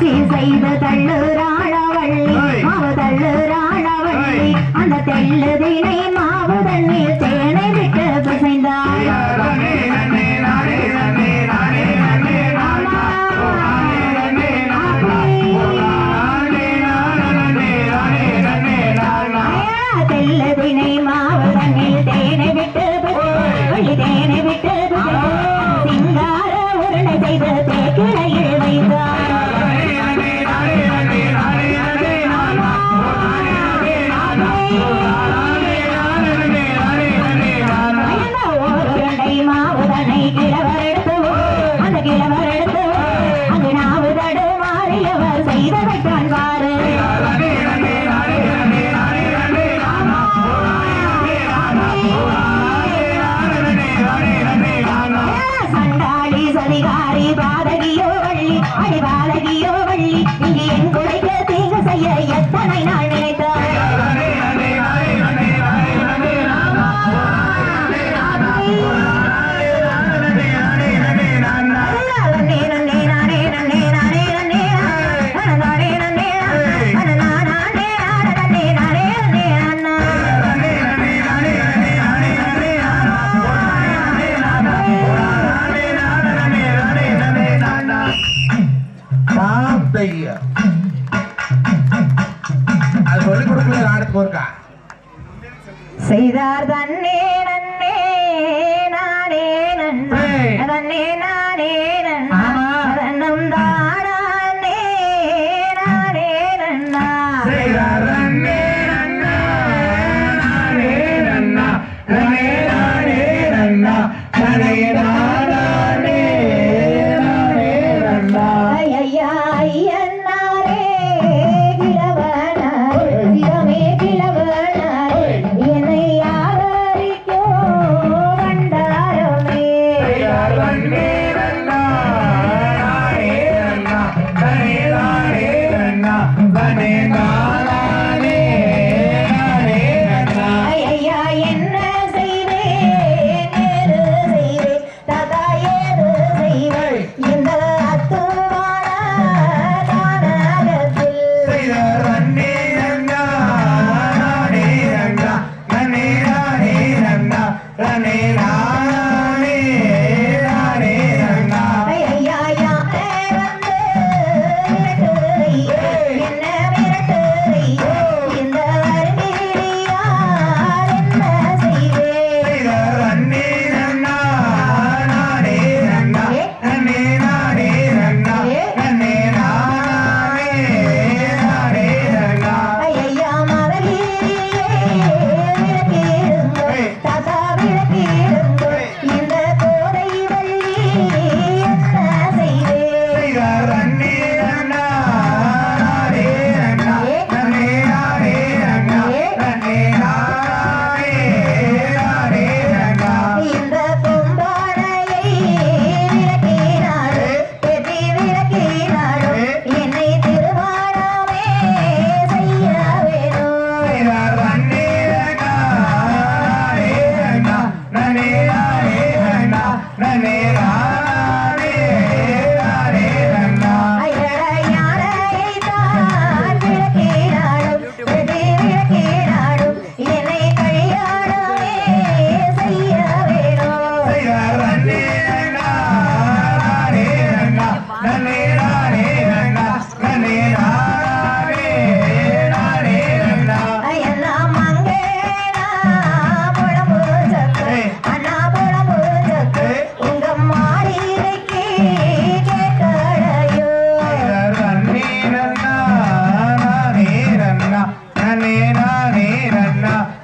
திசைந்து தள்ளுற சொல்லிக் கொடுக்கல ஆடத்து போருக்கா செய்தார் தன்னே நன்னே நானே நன்னே நானே. 야.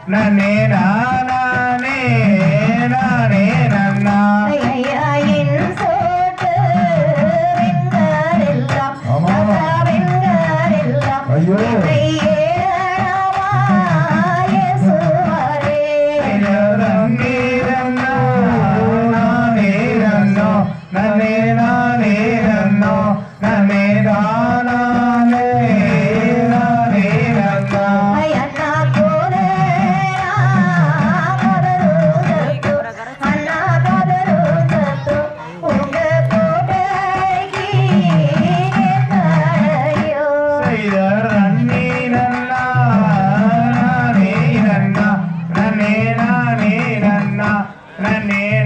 na na na my name